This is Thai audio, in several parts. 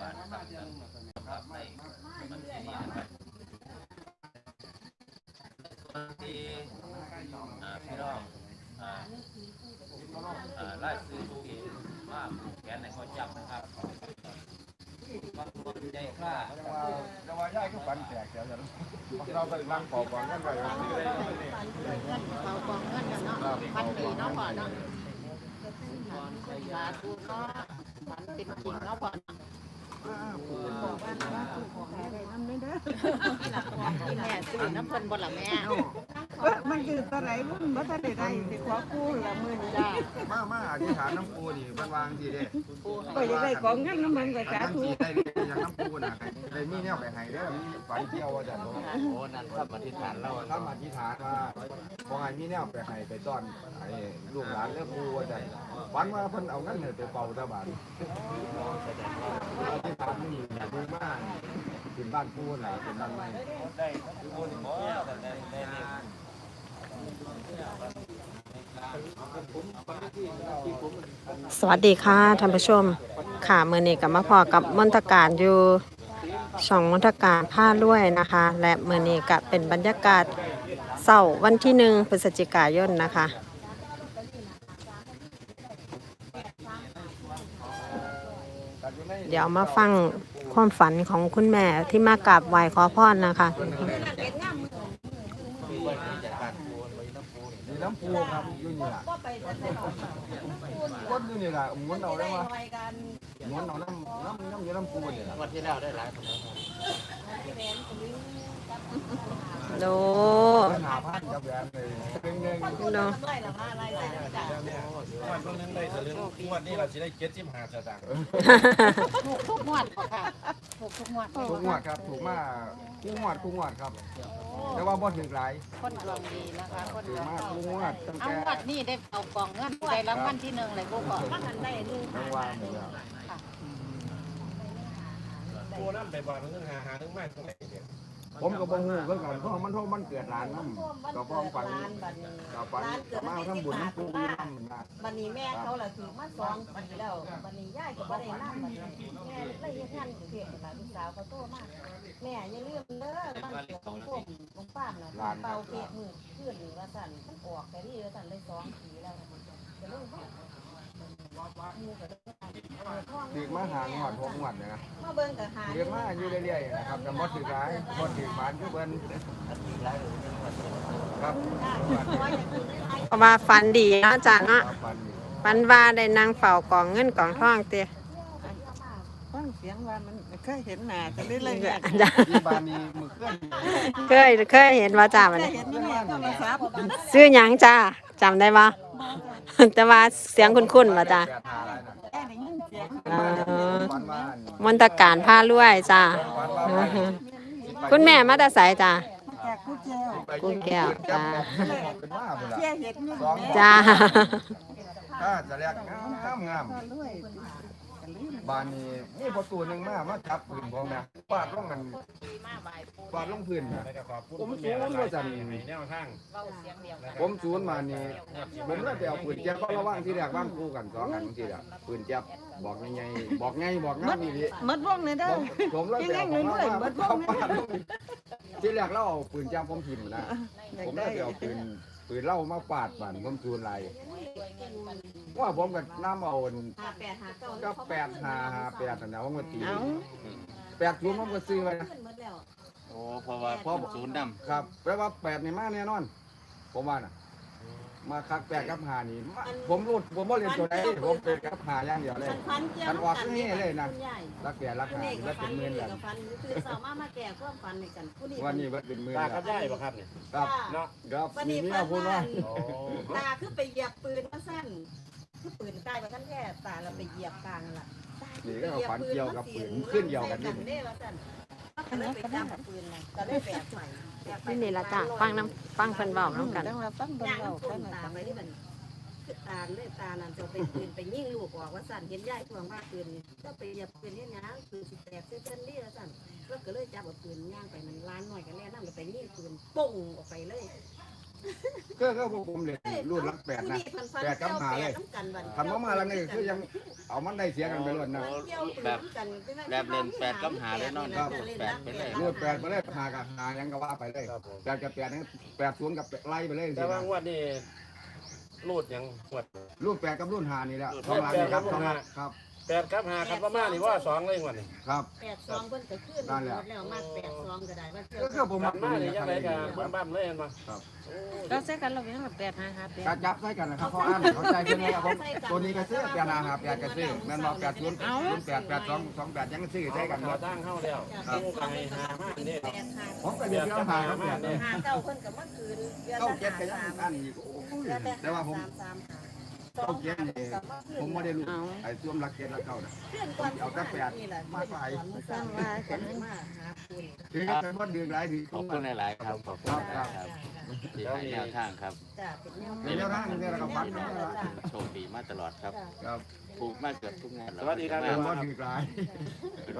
บาลนะครับครับในมันที่นี่นะครับส่วนที่พี่น้องอ่าอ่าไล่ซื้อที่ว่าแขนในข้อจับนะครับบางคนใจกล้าแต่ว่าแต่ว่าย่ายก็ฝันแตกเดี๋ยวจะเราไปนั่งขอก่อนกันไปฝันเขากองเงินกันเนาะพันปีเนาะพ่อเนาะสาธุเนาะมันเป็นจริงเนาะพ่อเนาะที่แม่ซื้อน้ำเพิ่นบ่ล่ะแม่มันคือตอนไหนบุญบ่ทันได้ได้สิขอกู้ละหมื่นจ้ามามาอธิษฐานน้ำปูนี่บ้านวางทีเด้ก็อยากได้ของเงินน้ำมันก็สาน้ำธุจีได้อย่างน้ำปูน่ะได้มีแนวไปให้เด้อมีฝันเที่ยวว่าจะโโอ้นั่นครับอธิษฐานเราทำอธิษฐานว่า ขอให้มีแนวไปให้ไปต้อนไอ้ลูกหลานเด้อปูว่าจะฝันว่าเพิ่นเอาเงินไปเป่าตะบานอธิษฐานนี่ดูมากขึ้นบ้านปูน่ะเป็นบ้านใหม่ได้ทุกคนหมอแต่ได้ได้เลขสวัสดีค่ะท่านผู้ชม ค่ะเมื่อนี้กับมาพอกับมนตการอยู่ช่องมนตการผ้าล้วยนะคะ และเมื่อนี้ก็เป็นบรรยากาศ สาร์วันที่หนึ่งพฤศจิกายนนะคะ เดี๋ยวมาฟังความฝันของคุณแม่ที่มากราบไหว้ขอพรนะคะ มีน้ำปูครับอยู่นี่ล่ะคนอยู่นี่ล่ะหมุนเอาได้ว่าหมุนเอาน้ำน้ำน้ำอยู่น้ำปูนี่ล่ะ วันที่แล้วได้หลายคน โดปัญหาพันกับแหวนเลยหนึ่งหนึ่งโดวันคนนึงได้สลึงงวดนี้เราจะได้เจ็ดสิบห้าสตางค์ถูกทุกงวดบ่ค่ะถูกทุกงวดถูกงวดครับถูกมาคู่งวดคู่งวดครับ แต่ว่าบ่ถึงหลายคนดวงดีนะคะคนถูดกวงมาคู่งวดตั้งเอาแต่งวดนี้ได้เอากองเงินได้รางวัลที่หนึ่งเลยบ่พ่อทั้งวันนี่ล่ะโอ้นั่นไปบ่อยมันต้องหาหาทั้งไม่ตรงไหนเนี่ย ผมก็บ่ฮู้คือกันเพราะมันโทษมันเกิดร้านน้ำก็พ้องฝันก็ฝันก็มาทำบุญน้ำปูน้ำนะบันนี้แม่เขาล่ะถือมาสองปีแล้วบันนี้ย่ายก็บ่ได้นั่งบัดนี้แม่เลยเฮ็ดงานกรุงเทพนั่นล่ะลูกสาวเขาโตมาแม่อย่าลืมเด้อมันเกิดของพวกของป้ามน่ะเป่าเกะมือขึ้นนี่ว่าสั่นมันออกแต่นี่ว่าสั่นเลยสองปีแล้วจะเริ่มเฮ็ดหมู่ก็เลยท้องถึกมาหางวดหกงวดเนี่ยนะมาเบิ่งก็หาเรียกมาอยู่เรื่อยๆนะครับแต่บ่ถึกหลายบ่ถึกบานคือเพิ่นครับเพราะว่าฝันดีเนาะจ้ะเนาะครับฝันนี่ฝันว่าได้นางเฝ้ากองเงินกองทองเตี้ยฟังเสียงว่ามันเคยเห็นหน้าจะได้เลยอยากจ้ะที่บ้านนี้มือเคลื่อนเคยเคยเห็นว่าจ้ามันเคยเห็นนี่แม่โทรศัพท์ซื้อหยังจ้า จำได้ปะ แต่ว่าเสียงคุ้นๆว่าจ้าแปดหาอะไรนะแค่ได้ยินเสียงอ๋อฝันว่ามนตการผ้าลวยจ้าฝันว่าไปคุณแม่มาแต่ไสจ้าจากกูเจียวไปยิงปืนจับเป็นว่าพุ่นล่ะเชี่ยเห็นนี่สองจ้า ถ้าจะเรียกงามงามรวย บานนี้มีประตูหนึ่งมามาจับปืนของแม่ปาดลงกันปาดลงพื้นนะผมคุณสูแม่งหว่าลายจันแนวทางผมศูนย์มานี่ผมเลยไปเอาปืนแจ๊บเพระว่างที่แรกบ้านคู่กันสองอันที่แรกปืนแจ๊บบอกไงบอกไงบอกงามนี่ดิหมดวงเลยเด้อผมเลยไปเอาของมาว่าเขาปาดลงที่แรกเราเอาปืนแจ๊บผมพิมพ์นะผมได้ได้ไปเอาปืน ปืนเล่ามาปาดบันผมจูนไรว่าผมกับน้ำเอาหาแปดหาเก้าก็แปดหาหาแปดนะผมก็ตีเอาแปดศูนย์ผมก็ซื้อไว้นะขึ้นหมดแล้ว โอ้เพราะว่าพ่อศูนย์ดำ ครับแปลว่าแปดนี่มาแน่นอน ผมว่าน่ะ มาคักแปดกับหานี่มาผมรู้ผมว่าเรียนตัวไหนผมเป็นกับหาอย่างเดียวเลยมันฟันเกี่ยวมันออกนี่เลยนะคุณยายรักแก่รักหานี่นี่ก็ว่าฟัเป็นนหมื่นนี่แล้วก็ฟันคือสาวมามาแก่ความฟันในกันผู้นี้วันนี้ว่าเป็นหมื่นตาแล้วครับได้ป่ะครับเนี่ยครับเนาะครับวันมีนี้เมียฟันพูดว่าตาคือไปเหยียบปืนมาสั้นคือปืนใต้มาสั้นแค่ตาเราไปเหยียบกลางล่ะนี่ก็เอาฝันเกี่ยวกับปืนขึ้นเกี่ยวกันนี่นี่ว่าสั้นก็เลยไปจับปืนนะก็ได้แปดใหม่ นี่นี่ละจ้าฟังน้ำฟังเพิ่นบอกน้ำกันจังว่าฟังเบิ่งย่างเราน้ำกัปุ่นนนะตาไปที่มันคือตาเลยตานั่นจะไปปืนไปยิงลูกออกว่าสั้นเห็นยายทวงว่าปืนจะไปเหยียบปืนเนี่ยนะปืนสิแตกเส้นนี่ว่าสั้นก็เลยจับเอาปืนย่างไปมันล้านหน่อยกันแล้วนั่นก็ไปยิงปืนปุ้งออกไปเลย ก็ก็พวกผมเลยรุ่นรักแปดนะแปดกับหาเลยคันมามาแล้วนี่คือยังเอามันได้เสียกันไปล้วนนะแบบแบบเล่นแปดกับหาเลยเนาะเนี่ยแปดไปเลยรุ่นแปดไปเลยหากับหายังก็ว่าไปเลยแปดกับแปดนี่แปดศูนย์กับไล่ไปเลยแต่ว่างวดนี้รูดยังงวดรุ่นแปดกับรุ่นหานี่แหละสองหลังนี่ครับสองหลังครับ แปดครับหาครับประมาณนี่ว่าสองเลยงวดนี้ครับแปดซองเพิ่นก็ขึ้นหมดแล้วมากแปดซองก็ได้ว่าเที่ยวก็คือผมมัมันกมามานี่นี่ยังไงกันบ้านๆเลยเห็นมาเราใช้กันเราเป็นแบบแปดห้าห้าแปดกจับใส่กันนะครับเพราะอ่านเขาใจใช่ไหมครับผมตัวนี้ก็ซื้อแปดนาหาแปดก็ซื้อแม่นบอกแปดศูนย์ศูนย์แปดแปดสองสองแปดยังซื้อใช้กันหมขาดตั้งเข้าแล้วกู้ไก่หามาเนี่ยแปดห้าผมก็เดี๋ยวเอาหาครับแปดเนี่ยห้าเก้าเพิ่นก็มาคืนเดือนเก้าละเจ็ดก็ยังสามอันอีกโอ้ยแต่ว่าผม สามสามเก้าเจ็ดนี่ผมไม่ได้รู้ไอ้ช่วงรักเจ็ดรักเก้าน่ะเพื่อนก่อนนี่แหละมาไปสร้างว่ากันมาหาคุณคือก็เป็นวันเดือนหลายทีขอบคุณหลายๆครับขอบคุณครับที่ให้แนวทางครับจ้าเป็นแนวในเรื่องนั้นเนี่ยเราก็ฟังนะโชคดีมาตลอดครับครับถูกมาเกือบทุกงานสวัสดีครับเป็นวันเดือนหลาย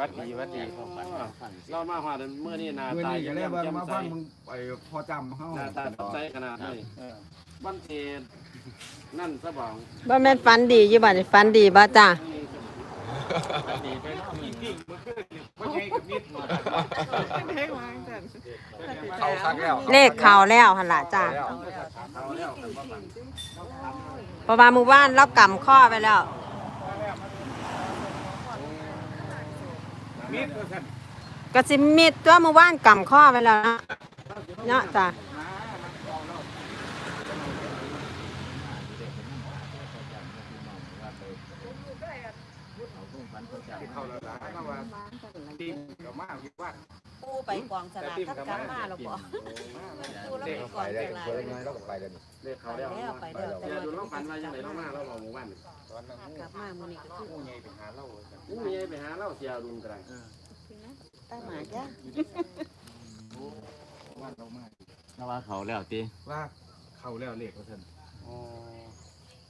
วัดดีวัดดีพ่อฝันฟังเรามาหาเมื่อนี้นาเมื่อตายนี้ก็เลยแจ่เบิ่งมมาใสฟังมึงไปพอจำเฮาหน้าตาสดใสขนาดนี้วันเทนั่ นสบองบ่แม่นฝันดีอยู่บัดนี้ฝันดีบ่จ้าดีไปเนาะมีเข้าคักแล้วเลขเข้าแล้วหั่นล่ะจ้าแล้วเพราะว่าหมู่บ้านเรากำข้อไปแล้วก็สิมิดตัวหมู่บ้านกำข้อไปแล้วเนาะเนาะจ้า เข้าแล้วล่ะว่าตีก็มาวิวัฒน์ปูไปกองสลากกับกลับมาแล้วบ่ปูแล้วไปกไปองได้สลากเพิ่นไงเราก็ไปแล้วนี่เรียกเขาแล้วแล้วไปแล้วแต่เดี๋ยวว่าดูเราฝันว่ายังไงเรามาเราบอกหมู่บ้านกลับมามื้อนี้ก็คืออู้ยไปหาเราเสียดุนกระไรตั้งหมาจ้ะว่าเรามากนว่าเขาแล้วตีว่าเขาแล้วเลขเขาเพิ่น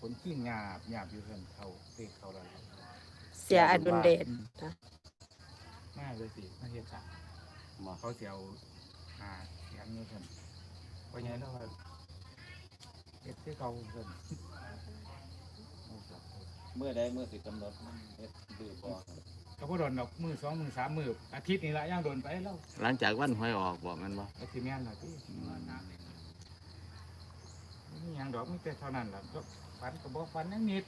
คนขี้หยาบหยาบอยู่เพิ่นเขาเลขเขาแล้ว สียอดุลเดชง่ายเลยสิมาเฮ็ดจ้ะบอกเขาสิเอาหาเสียงอยู่เพิ่นว่าไงแล้วว่าเฮ็ดคือเขาเพิ่นเมื่อใดเมื่อสิกำหนดมันเฮ็ดดื้อบ่ก็บ่โดนดอกมือสองมือสามมืออาทิตย์นี้ละย่างโดนไปแล้วหลังจากวันหวยออกบอกมันบ่ไอ้ที่แม่นล่ะที่นี่ยังดอกมีแต่เท่านั้นล่ะก็ฝันก็บ่ฝันนังนิด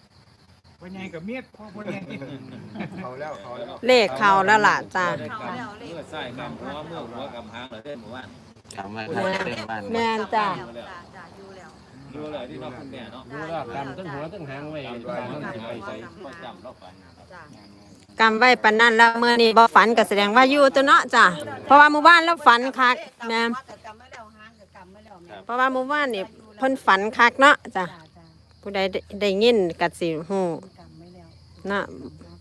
ว่าไงก็เมียดพ่อบ่ไงเข้าแล้วเข้าแล้วเลขเข้าแล้วล่ะจ้าเมื่อใส่กำหัวเมื่อหัวกำหางเลยเด้หมู่บ้านจำไว้ครับเรื่องบ้านแม่นจ้าจ้าจ้าอยู่แล้วอยู่เลยที่เราคุณแม่เนาะดูแล้วกันตั้งหัวตั้งหางไว้บ้านนั่นสิไปใส่ก็จำเราฝันจ้ากำไว้ปานนั้นแล้วเมื่อนี้บ่ฝันก็แสดงว่าอยู่ตัวเนาะจ้าเพราะว่าหมู่บ้านเราฝันคักแม่กำมาแล้วหางก็กำมาแล้วแม่เพราะว่าหมู่บ้านนี่เพิ่นฝันคักเนาะจ้าจ้าจ้าผู้ใดได้ได้ยินก็สิ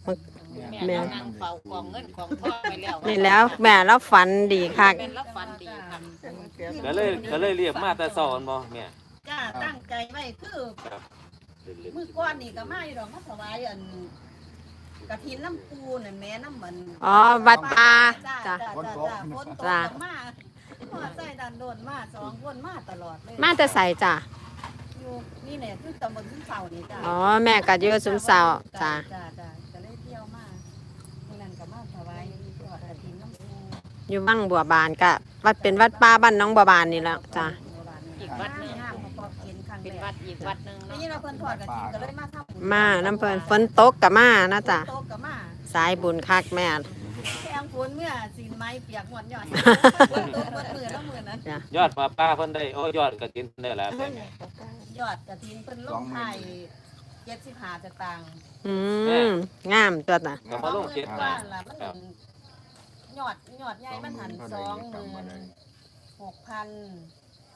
ฮู้กำไม่แล้วเนาะแม่นั่งเฝ้ากองเงินกองทองไปแล้วนี่แล้วแม่เราฝันดีคักเป็นรับฟันดีค่ะก็เลยก็เลยเรียกมาแต่สอนบ่แม่จ้าตั้งใจไว้คือมือก้อนนี่ก็มาอยู่ดอกมาถวายอันกระถินน้ำปูนั่นแม่น้ำเหมือนอ๋อวัดตาจ้าจ้าจ้าจ้าจ้าฝนตกจ้าก็มาพ่อใส่ดันโดนมาสองคนมาตลอดเลยมาแต่ใส่จ้า อยู่นี่เนี่ยคือตำบลทุ่งเสานี่จ้าอ๋อแม่ก็อยู่สุมเสาจ้าจ้าจ้าก็เลยเที่ยวมาเมื่อนั้นก็มาถวายทอดกระถินน้ำปูอยู่บ้างบัวบานก็วัดเป็นวัดป้าบ้านน้องบัวบานนี่แหล้วจ้าอีกวัดหนึงห้ามประกอบกินครั้งเป็นแรวักดอีกวัดหนึ่งนี่เราเพิ่นทอดกระถินก็เลยมาทำบุญมาน้ำเพิ่นฝนตกก็มานะจ้าโตกก็มาสายบุญคักแม่แข้งฝนเมื่อสินไม้เปียกหมดยอดฝนตกหมดมือแล้วมือนั้น ยอดป้าป้าเพิ่นได้โอ้ยอดกระถินได้แล้วแต่แม่ ยอดกระถินเพิ่นลงไทยเจ็ดสิบห้าสตางค์อืมงามตัวน่ะก็มาลงเจ็ดว่าบาทล่ะมันเป็นยอดยอดใหญ่มันหันสองหมื่นหกพัน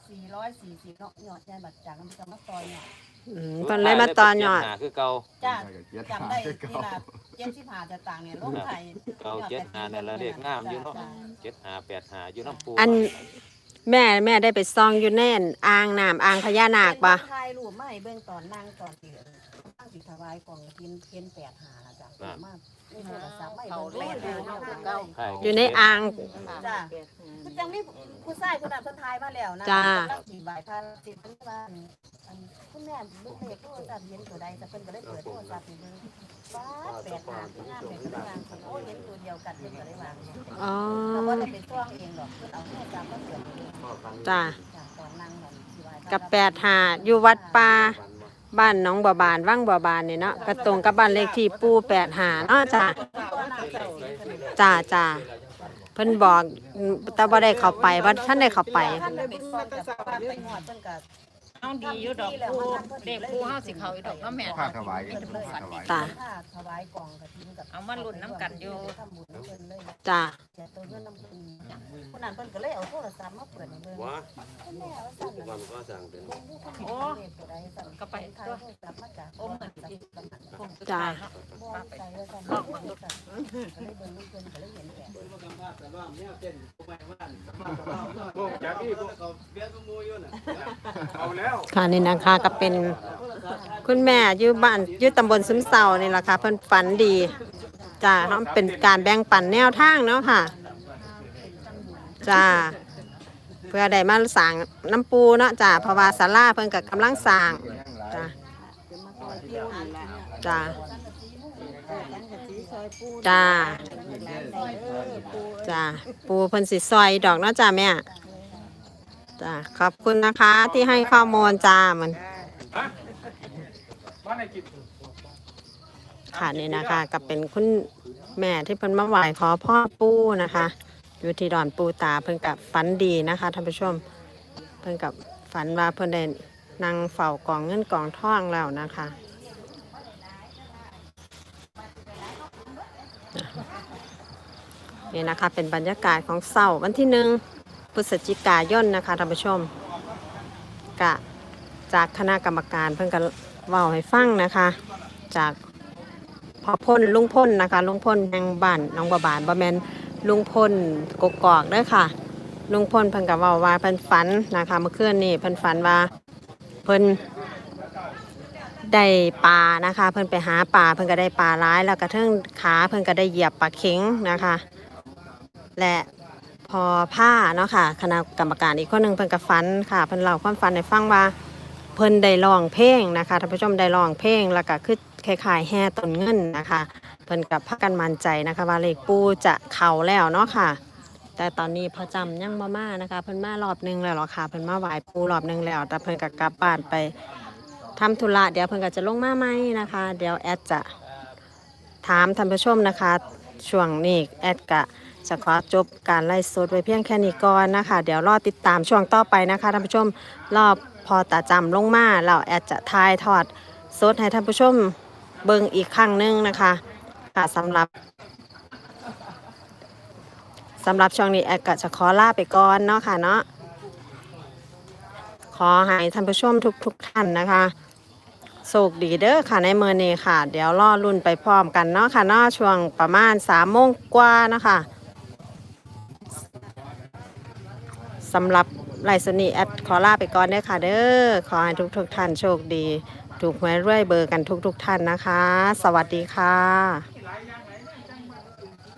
สี่ร้อยสี่สิบเนาะยอดใหญ่บัดจากนั้นจะมาต่อยเนี่ยอืมเพิ่นเลยมาตอนยอดหาคือเก่าจ้าเจ็ดจำได้นี่ล่ะเจ็ดสิบห้าสตางค์เนี่ยลงไทยเก่าเจ็ดหาเนี่ยละเรียกงามอยู่เนาะเจ็ดหาแปดหาอยู่น้ำปูอัน แม่แม่ได้ไปซองอยู่แน่นอ่างน้ำอ่างพญานาคปะ ถ่ายรูปมาให้เบิ่งตอนนั่งตอนที่ ตั้งสิถวายกล่องกินเพียนแปดหานะจ้ะมากนี่โทรศัพท์ไม่เบิ่งแปดหาเนาะเก่าใช่อยู่ในอ่าง จ้าจังมีผู้ชายคนนั้นเพิ่นทายมาแล้วนะจ้า เพิ่นสิบายพาสิเพิ่นว่าอันคุณแม่ลูกเด็กโทรศัพท์เห็นตัวใดแต่เพิ่นก็เลยเปิดโทรศัพท์นี่เบิ่งว้าแปดหาที่งามแบบนี้วางโอ้เห็นตัวเดียวกันเพิ่นก็เลยวางอ๋อเราบ่ได้ไปซ่องเองหรอกเพิ่นเอาโทรศัพท์มาเปิดเองจ้าจ้ะตอนนั่งนั่นสิไหว้พระกับแปดหาอยู่วัดป่า บ้านหน้องบัวบานว่างบัวบานเนี่ยเนาะก็ตรงกับบ้านเลขที่ปูแปดหาเนาะจ้าตัวน้ำเจ้าเองเพิ่นจ้าจ้าเพิ่นบอกแต่บ่ได้เข้าไปว่าท่านได้เข้าไปท่านได้ไปซ่อนกับบ้านไปหอดเพิ่นก็เอาดีอยู่ดอกปูเด็กปูเฮาสิเขาอีดอกเนาะแม่ผ้าถวายเป็นผู้ฝันดีจ้าค่าถวายกล่องกฐินกับเอามาลุ้นน้ำกันอยู่ทำบุญน้ำเพิ่นเลยจ้าเสียตัวเงิ นน้ำเพิ่นคนนั้นเพิ่นก็เลยเอาโทรศัพท์มาเปิดให้เบิ่งวะคุณแม่ว่าสั่นทุกน่ะวันก็สั่งเป็นโอ้ก็ไปตัวกลับมาจากโอ้เหมือนสิคงจ้าบ่ใส่ว่าสั่นก็เลยเบิ่งลูกเพิ่นก็เลยเห็นแก่เอาแล้วค่ะนี่นะคะก็เป็นคุณแม่อยู่บ้านอยู่ตำบลซึมเศร้านี่แหละค่ะเพิ่นฝันดีจ้าเนาะเป็นการแบ่งปันแนวทางเนาะค่ะ จ้าเพื่อได้มาสร้างน้ำปูเนาะจ้าเพราะว่าศาลาเพิ่นก็กำลังสร้างจ้าจ่าจ้าจ้าปูเพิ่นสิซอยดอกเนาะจ้าแม่จ้าขอบคุณนะคะที่ให้ข้อมูลจ้ามันค่ะนี่นะคะก็เป็นคุณแม่ที่เพิ่นมาไหว้ขอพ่อปูนะคะ อยู่ที่ดอนปูตาเพิ่นกับฝันดีนะคะท่านผู้ชม เพิ่นกับฝันว่าเพิ่นได้นั่งเฝ้ากองเงินกองทองแล้วนะคะนี่นะคะเป็นบรรยากาศของเสาร์วันที่หนึ่งพฤศจิกายนนะคะท่านผู้ชมกะจากคณะกรรมการเพิ่นก็เว้าให้ฟังนะคะ จากพ่อพ่นลุงพ่นนะคะลุงพ่นแห่งบ้านน้องบัวบานบ่แมน ลุงพ่นกกอกเด้อค่ะ ลุงพ่นเพิ่นก็เว้าว่าเพิ่นฝันนะคะเมื่อคืนนี้เพิ่นฝันว่าเพิ่นได้ปลานะคะ เพิ่นไปหาปลาเพิ่นก็ได้ปลาร้าย แล้วก็เทิงขาเพิ่นก็ได้เหยียบปลาเข็งนะคะ และพอผ้าเนาะค่ะคณะกรรมการอีกคนหนึ่งเพิ่นก็ฝันค่ะเพิ่นเล่าความฝันให้ฟังว่า เพิ่นได้ร้องเพลงนะคะท่านผู้ชมได้ร้องเพลงแล้วก็คือคล้ายๆแห่ต้นเงินนะคะ เพิ่นกับพักกันมั่นใจนะคะ ว่าเลขปูจะเข้าแล้วเนาะค่ะ แต่ตอนนี้พอจำยังบ่มานะคะ เพิ่นมารอบหนึงแล้วเหรอค่ะเพิ่นมาไหว้ปูรอบหนึงแล้ว แต่เพิ่นก็กลับบ้านไปทำธุระเดี๋ยวเพิ่นก็จะลงมาใหม่นะคะ เดี๋ยวแอดจะถามท่านผู้ชมนะคะ ช่วงนี้แอดกะจะขอจบการไล่สดไว้เพียงแค่นี้ก่อนนะคะ เดี๋ยวรอติดตามช่วงต่อไปนะคะท่านผู้ชมรอบพอตาจำลงมาเราแอดจะทายทอดสดให้ท่านผู้ชมเบิ่งอีกครั้งหนึงนะคะ ค่ะสำหรับสำหรับช่วงนี้แอดก็จะขอลาไปก่อนเนาะค่ะเนาะขอให้ท่านผู้ชมทุกๆท่านนะคะโชคดีเด้อค่ะในเมื่อนี้ค่ะ เดี๋ยวรอรุ่นไปพร้อมกันเนาะค่ะเนาะช่วงประมาณสามโมงกว่านะคะสำหรับไลฟ์สนีแอดขอลาไปก่อนเด้อค่ะเด้อขอให้ทุกทุกท่านโชคดี ถูกหวยรวยเบอร์กันทุกทุกท่านนะคะ สวัสดีค่ะ